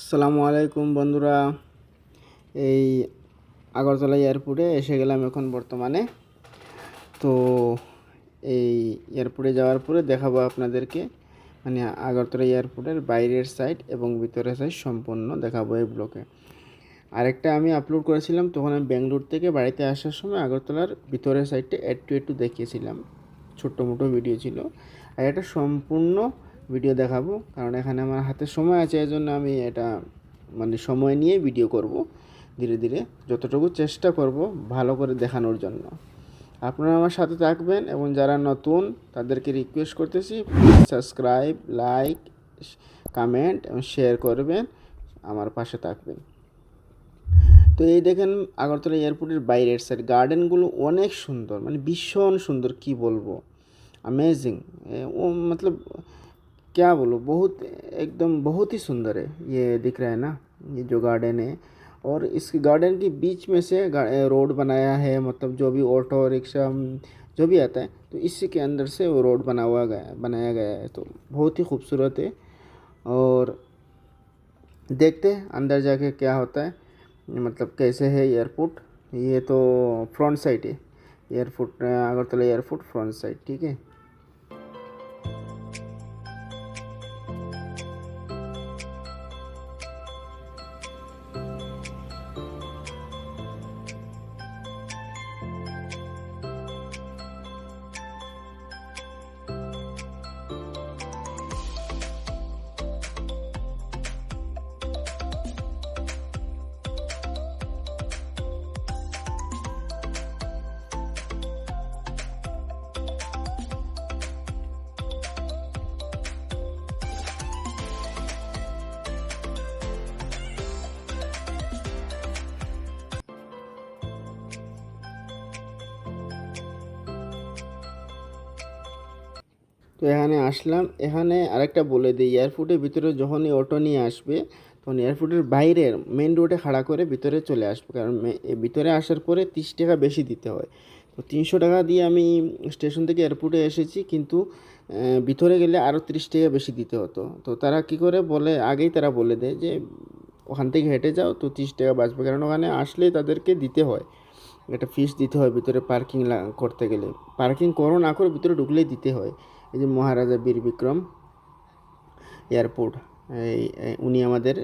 আসসালামু আলাইকুম বন্ধুরা। এই আগরতলা এয়ারপোর্টে এসে গেলাম এখন বর্তমানে। তো এই এয়ারপোর্টে যাওয়ার পরে দেখাবো আপনাদেরকে। মানে আগরতলা এয়ারপোর্টের বাইরের সাইড এবং ভিতরের সাইড সম্পূর্ণ দেখাবো এই ব্লকে আরেকটা আমি আপলোড করেছিলাম, তখন আমি বেঙ্গলোর থেকে বাড়িতে আসার সময় আগরতলার ভিতরের সাইডটা একটু একটু দেখিয়েছিলাম। ছোট্ট মোটো ভিডিও ছিল। আর এটা সম্পূর্ণ ভিডিও দেখাবো। কারণ এখানে আমার হাতে সময় আছে এই জন্য আমি এটা মানে সময় নিয়ে ভিডিও করব। ধীরে ধীরে যতটুকু চেষ্টা করব ভালো করে দেখানোর জন্য। আপনারা আমার সাথে থাকবেন এবং যারা নতুন, তাদেরকে রিকোয়েস্ট করতেছি সাবস্ক্রাইব লাইক কমেন্ট এবং শেয়ার করবেন, আমার পাশে থাকবেন। তো এই দেখেন আগরতলা এয়ারপোর্টের বাইরের সাইড গার্ডেনগুলো অনেক সুন্দর মানে ভীষণ সুন্দর, কি বলব? অ্যামেজিং ও, মতলব क्या बोलो, बहुत एकदम बहुत ही सुंदर है, ये दिख रहा है ना, ये जो गार्डन है। और इस गार्डन के बीच में से रोड बनाया है मतलब जो भी ऑटो रिक्शा जो भी आता है तो इसी के अंदर से वो रोड बना हुआ गया, बनाया गया है तो बहुत ही खूबसूरत है। और देखते हैं अंदर जाके क्या होता है मतलब कैसे है एयरपोर्ट। ये तो फ्रंट साइड है, airport, Agartala airport front side, ठीक है। তো এখানে আসলাম। এখানে আরেকটা বলে দিই, এয়ারপোর্টের ভিতরে যখনই অটো নিয়ে আসবে, তখন এয়ারপোর্টের বাইরের মেন রোডে খাড়া করে ভিতরে চলে আসবে। কারণ ভিতরে আসার পরে তিরিশ টাকা বেশি দিতে হয়। তো তিনশো টাকা দিয়ে আমি স্টেশন থেকে এয়ারপোর্টে এসেছি, কিন্তু ভিতরে গেলে আরও তিরিশ টাকা বেশি দিতে হতো। তো তারা কি করে বলে, আগেই তারা বলে দেয় যে, ওখান থেকে হেঁটে যাও, তো তিরিশ টাকা বাঁচবে। কারণ ওখানে আসলে তাদেরকে দিতে হয়। একটা ফিস দিতে হয় ভিতরে পার্কিং করতে গেলে। পার্কিং করো না করে ভিতরে ঢুকলেই দিতে হয়। এই যে মহারাজা বীর বিক্রম এয়ারপোর্ট উনি আমাদের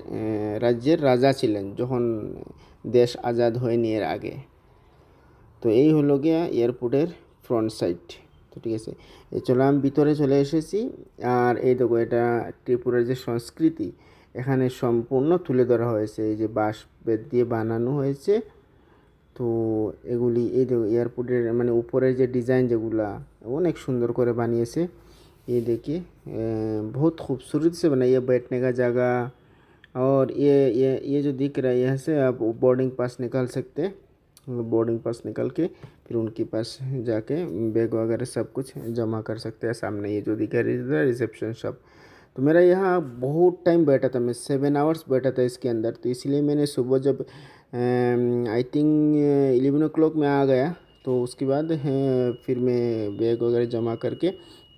রাজ্যের রাজা ছিলেন যখন দেশ আজাদ হয়নি এর আগে। তো এই হলো গিয়া এয়ারপোর্টের ফ্রন্ট সাইড তো ঠিক আছে চলো আমি ভিতরে চলে এসেছি। আর এই দেখো, এটা ত্রিপুরার যে সংস্কৃতি, এখানে সম্পূর্ণ তুলে ধরা হয়েছে। এই যে বাঁশ দিয়ে বানানো হয়েছে। তো এগুলি এই দেখো এয়ারপোর্টের মানে উপরের যে ডিজাইন যেগুলা অনেক সুন্দর করে বানিয়েছে ये देखिए अ, बहुत खूबसूरत से बनाई है बैठने का जगह और ये ये ये जो दिख रहा है यहाँ से आप बोर्डिंग पास निकाल सकते हैं बोर्डिंग पास निकाल के फिर उनके पास जाके बैग वगैरह सब कुछ जमा कर सकते हैं सामने ये जो दिख रहा है रिसेप्शन शॉप तो मेरा यहाँ बहुत टाइम बैठा था मैं सेवन आवर्स बैठा था इसके अंदर तो इसलिए मैंने सुबह जब I think eleven o'clock में आ गया तो उसके बाद अ, फिर मैं बैग वगैरह जमा करके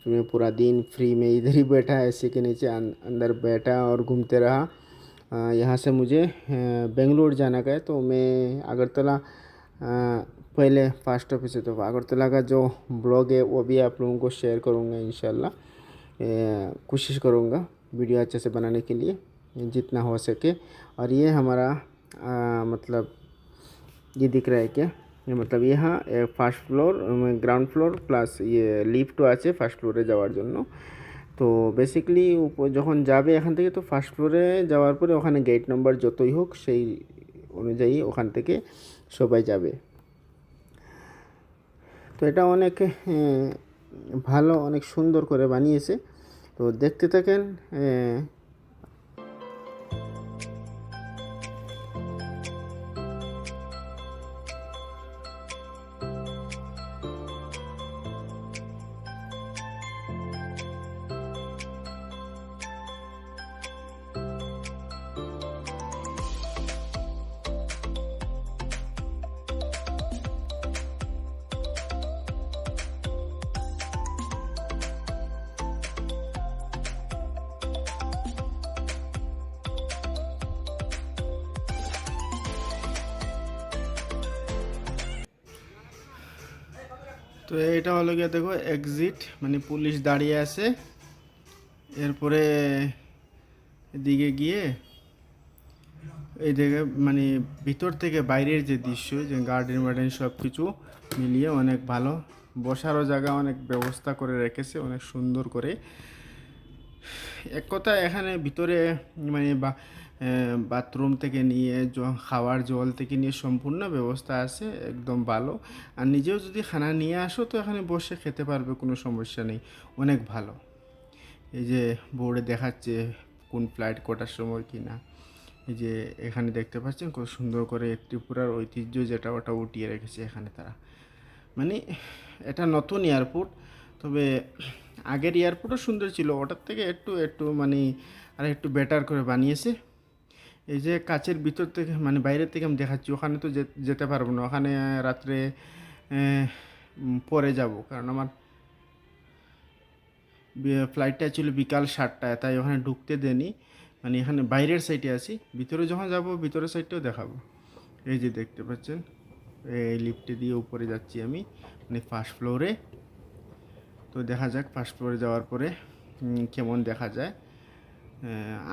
फिर मैं पूरा दिन फ्री में इधर ही बैठा एसी के नीचे अं- अंदर बैठा और घूमते रहा। यहाँ से मुझे बेंगलोर जाना है तो मैं अगरतला पहले फास्ट ऑफ़िस है तो अगरतला का जो ब्लॉग है वो भी आप लोगों को शेयर करूँगा इन कोशिश करूँगा वीडियो अच्छे से बनाने के लिए जितना हो सके। और ये हमारा अ, मतलब ये दिख रहा है क्या ये मतलब यहाँ first floor ground floor plus ইয়ে লিফটও আছে ফার্স্ট ফ্লোরে যাওয়ার জন্য তো বেসিক্যালি যখন যাবে এখান থেকে তো ফার্স্ট ফ্লোরে যাওয়ার পরে ওখানে গেট নাম্বার যতই হোক সেই অনুযায়ী ওখান থেকে সবাই যাবে তো এটা অনেক আহ, ভালো অনেক সুন্দর করে বানিয়েছে তো দেখতে থাকেন তো এটা হলো গিয়ে দেখো এক্সিট মানে পুলিশ দাঁড়িয়ে আছে। এরপরে এদিকে গিয়ে এই দিকে মানে ভিতর থেকে বাইরের যে দৃশ্য, যে গার্ডেন মার্ডেন সব কিছু মিলিয়ে অনেক ভালো। বসারও জায়গা অনেক ব্যবস্থা করে রেখেছে, অনেক সুন্দর করে। এক কথা এখানে ভিতরে মানে বা বাথরুম থেকে নিয়ে খাওয়ার জল থেকে নিয়ে সম্পূর্ণ ব্যবস্থা আছে, একদম ভালো। আর নিজেও যদি খানা নিয়ে আসো তো এখানে বসে খেতে পারবে, কোনো সমস্যা নেই, অনেক ভালো। এই যে বোর্ডে দেখাচ্ছে কোন ফ্লাইট কটার সময় কি না এই যে এখানে দেখতে পাচ্ছেন কত সুন্দর করে ত্রিপুরার ঐতিহ্য যেটা ওটা উঠিয়ে রেখেছে এখানে তারা। মানে এটা নতুন এয়ারপোর্ট, তবে আগের এয়ারপোর্টও সুন্দর ছিল, ওটার থেকে একটু একটু মানে আর একটু বেটার করে বানিয়েছে। এই যে কাচের ভিতর থেকে মানে বাইরের থেকে আমি দেখাচ্ছি, ওখানে তো যেতে পারব না, ওখানে রাত্রে পরে যাব, কারণ আমার ফ্লাইটটা ছিল বিকাল সাতটায়, তাই ওখানে ঢুকতে দেনি মানে এখানে বাইরের সাইডে আছি, ভিতরে যখন যাব, ভিতরের সাইডটাও দেখাবো। এই যে দেখতে পাচ্ছেন, এই লিফটে দিয়ে উপরে যাচ্ছি আমি মানে ফার্স্ট ফ্লোরে তো দেখা যাক ফার্স্ট ফ্লোরে যাওয়ার পরে কেমন দেখা যায়।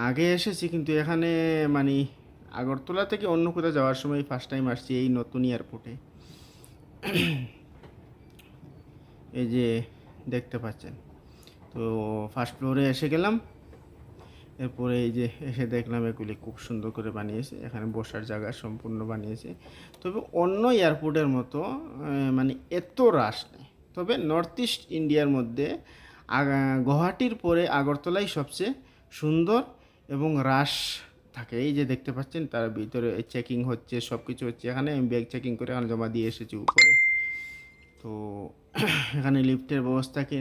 আগে এসেছি কিন্তু এখানে মানে আগরতলা থেকে অন্য কোথাও যাওয়ার সময় ফার্স্ট টাইম আসছি এই নতুন এয়ারপোর্টে এই যে দেখতে পাচ্ছেন। তো ফার্স্ট ফ্লোরে এসে গেলাম। এরপরে এই যে এসে দেখলাম এগুলি খুব সুন্দর করে বানিয়েছে। এখানে বসার জায়গা সম্পূর্ণ বানিয়েছে। তবে অন্য এয়ারপোর্টের মতো মানে এত রাশ নেই। তবে নর্থ ইস্ট ইন্ডিয়ার মধ্যে গুয়াহাটির পরে আগরতলাই সবচেয়ে সুন্দর এবং রাশ থাকে। এই যে দেখতে পাচ্ছেন, তার ভিতরে চেকিং হচ্ছে সব কিছু হচ্ছে। এখানে আমি ব্যাগ চেকিং করে এখানে জমা দিয়ে এসেছি উপরে। তো এখানে লিফটের ব্যবস্থাকে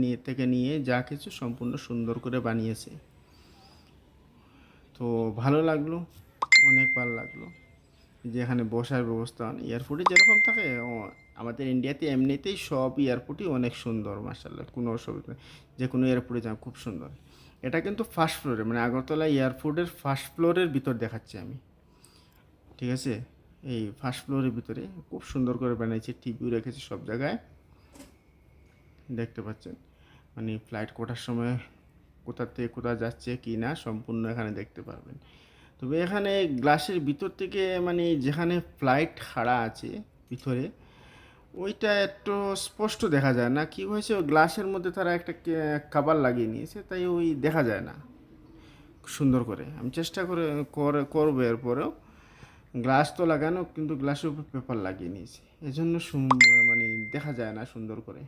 নিয়ে, থেকে নিয়ে যা কিছু সম্পূর্ণ সুন্দর করে বানিয়েছে। তো ভালো লাগল, অনেক ভালো লাগল। যে এখানে বসার ব্যবস্থা, এয়ারপোর্টে যেরকম থাকে আমাদের ইন্ডিয়াতে এমনিতেই সব এয়ারপোর্টই অনেক সুন্দর মার্শাল্লাহ কোনো অসুবিধা নেই। যে কোনো এয়ারপোর্টে যান, খুব সুন্দর। এটা কিন্তু ফার্স্ট ফ্লোরে মানে আগরতলা এয়ারপোর্টের ফার্স্ট ফ্লোরের ভিতর দেখাচ্ছি আমি। ঠিক আছে? এই ফার্স্ট ফ্লোরের ভিতরে খুব সুন্দর করে বানিয়েছে টিভিও রেখেছে সব জায়গায়। দেখতে পাচ্ছেন? মানে ফ্লাইট কোটার সময় কোথা থেকে কোথা যাচ্ছে, কি না, সম্পূর্ণ এখানে দেখতে পারবেন। তবে এখানে গ্লাসের ভিতর থেকে মানে যেখানে ফ্লাইট খাড়া আছে, ভিতরে ওইটা একটু স্পষ্ট দেখা যায় না। কি হয়েছে? ওই গ্লাসের মধ্যে তারা একটা কাবার লাগিয়ে নিয়েছে, তাই ওই দেখা যায় না। সুন্দর করে। আমি চেষ্টা করে করে, করব এরপরেও। গ্লাস তো লাগানো, কিন্তু গ্লাসের উপর পেপার লাগিয়ে নিয়েছে। এজন্য মানে দেখা যায় না সুন্দর করে।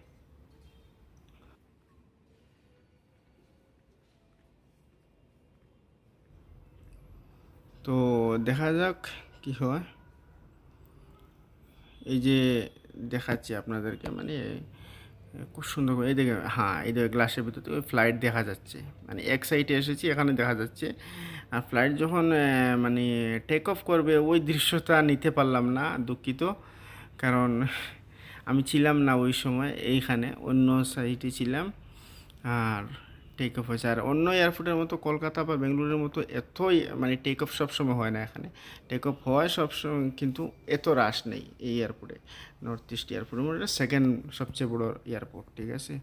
তো দেখা যাক কি হয়। এই যে দেখাচ্ছি আপনাদেরকে মানে খুব সুন্দর করে, এই দেখে হ্যাঁ এই দেখে গ্লাসের ভিতর থেকে ফ্লাইট দেখা যাচ্ছে। মানে এক সাইডে এসেছি, এখানে দেখা যাচ্ছে। আর ফ্লাইট যখন মানে টেক অফ করবে, ওই দৃশ্যটা নিতে পারলাম না, দুঃখিত। কারণ আমি ছিলাম না ওই সময়, এইখানে, অন্য সাইডে ছিলাম। আর টেক অফ হয়েছে। আর অন্য এয়ারপোর্টের মতো কলকাতা বা বেঙ্গালুরুর মতো এতই মানে টেক অফ সবসময় হয় না এখানে। টেক অফ হয় সবসময়, কিন্তু এত রাশ নেই এই এয়ারপোর্টে নর্থ ইস্ট এয়ারপোর্টের মধ্যে সেকেন্ড সবচেয়ে বড় এয়ারপোর্ট ঠিক আছে?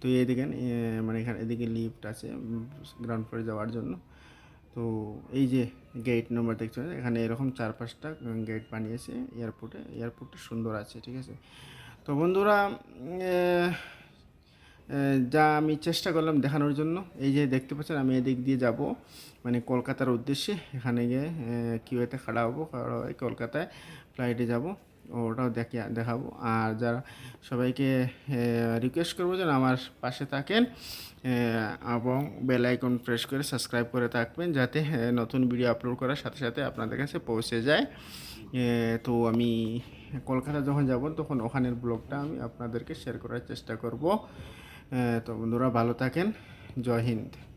তো এই দেখেন মানে এখানে এদিকে লিফট আছে গ্রাউন্ড ফ্লোরে যাওয়ার জন্য। তো এই যে গেট নম্বর দেখতে এখানে এরকম চার পাঁচটা গেট বানিয়েছে এয়ারপোর্টে এয়ারপোর্টটা সুন্দর আছে, ঠিক আছে? তো বন্ধুরা যা আমি চেষ্টা করলাম দেখানোর জন্য। এই যে দেখতে পাচ্ছেন, আমি এদিক দিয়ে যাব। মানে কলকাতার উদ্দেশ্যে এখানে গিয়ে কিউএতে খাড়া হব কলকাতায় ফ্লাইটে যাব, ওটাও দেখে, দেখাবো। আর যারা সবাইকে রিকোয়েস্ট করব যেন আমার পাশে থাকেন এবং বেল আইকন প্রেস করে সাবস্ক্রাইব করে থাকবেন, যাতে নতুন ভিডিও আপলোড করার সাথে সাথে আপনাদের কাছে পৌঁছে যায়। তো আমি কলকাতা যখন যাব, তখন ওখানের ব্লগটা আমি আপনাদেরকে শেয়ার করার চেষ্টা করব। তো বন্ধুরা ভালো থাকেন। জয় হিন্দ।